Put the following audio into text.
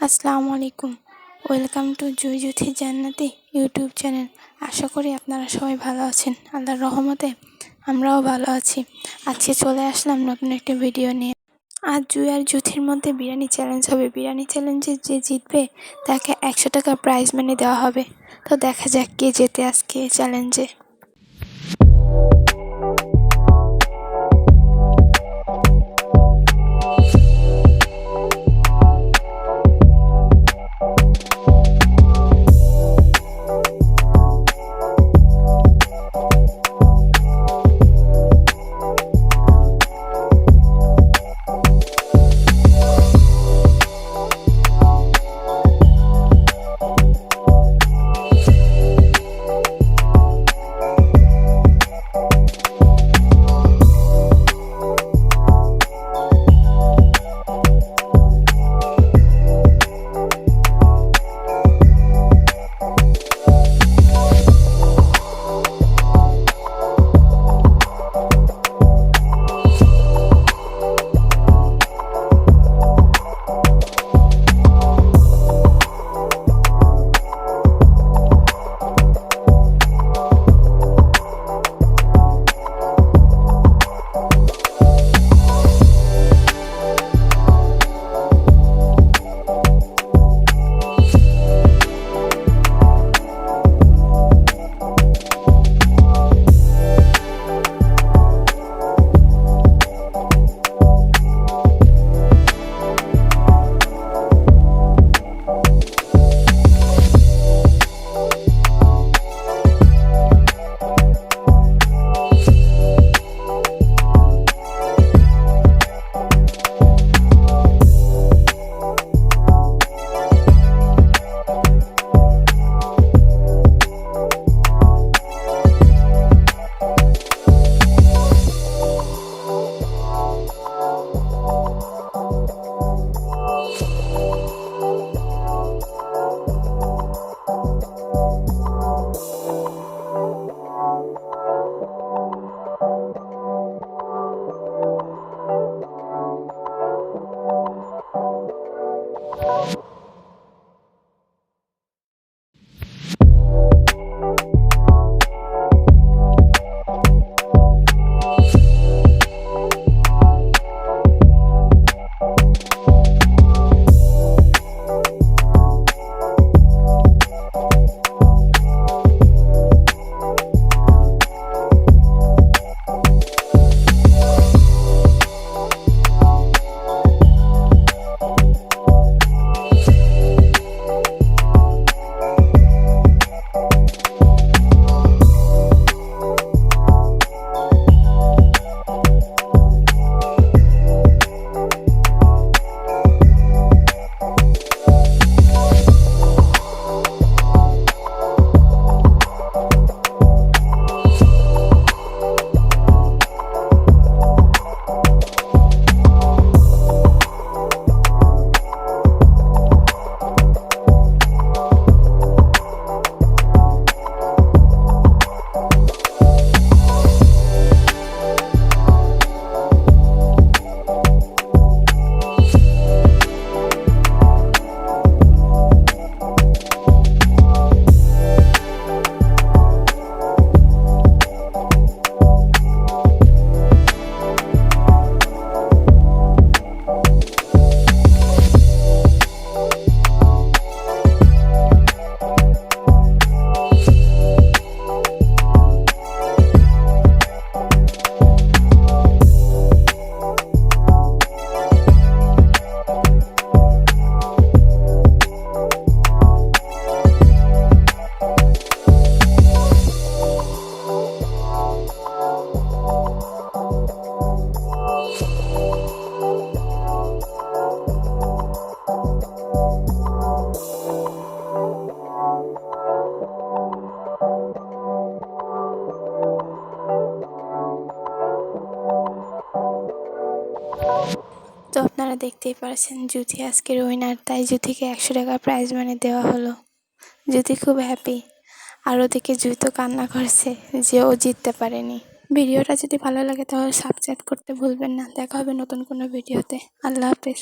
আসসালামু আলাইকুম। Welcome to জুই জুথি জান্নাতি ইউটিউব চ্যানেল। আশা করি আপনারা সবাই ভালো আছেন। আল্লাহর রহমতে আমরাও ভালো আছি। আজকে চলে আসলাম নতুন একটি ভিডিও নিয়ে। আজ জুই আর জুথির মধ্যে বিরিয়ানি চ্যালেঞ্জ হবে। বিরিয়ানি চ্যালেঞ্জে যে জিতবে, তাকে একশো টাকা প্রাইজ মানি দেওয়া হবে। তো দেখা যাক কে জেতে আজকে চ্যালেঞ্জে Wow. তো আপনারা দেখতেই পারছেন জ্যোতি আজকের উইনার তাই জ্যোতিকে একশো টাকা প্রাইজ মানে দেওয়া হলো। জ্যোতি খুব হ্যাপি আর ওদিকে জুতো কান্না করছে যে ও জিততে পারেনি। ভিডিওটা যদি ভালো লাগে তাহলে সাবস্ক্রাইব করতে ভুলবেন না। দেখা হবে নতুন কোনো ভিডিওতে। আল্লাহ হাফেজ।